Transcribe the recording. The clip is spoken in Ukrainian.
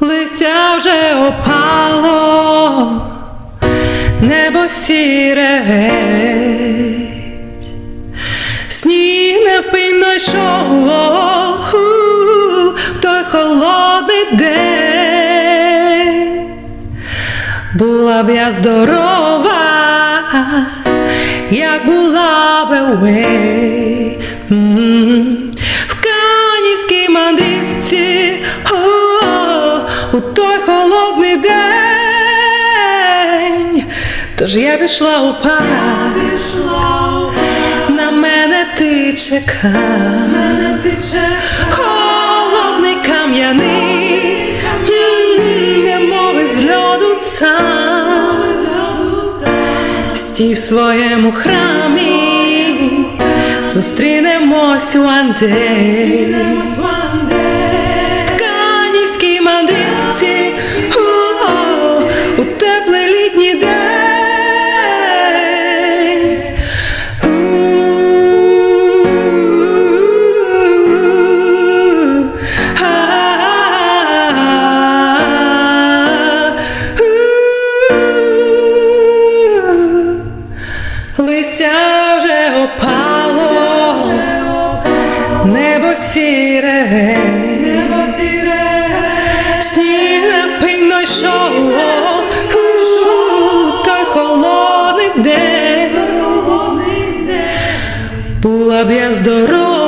листя вже опало, небо сіре геть, сніг невпинно йшов у той холодний день. Була б я здорова, як була б away. В канівській мандрівці холодний день. Тож я пішла у парк, на мене ти чекав. Холодний кам'яний, м, немов із льоду сам. Стій в своєму храмі, зустрінемось one day. Листя вже опало, небо сіре, сніг невпинно йшов, той холодний день. Була б я здорова,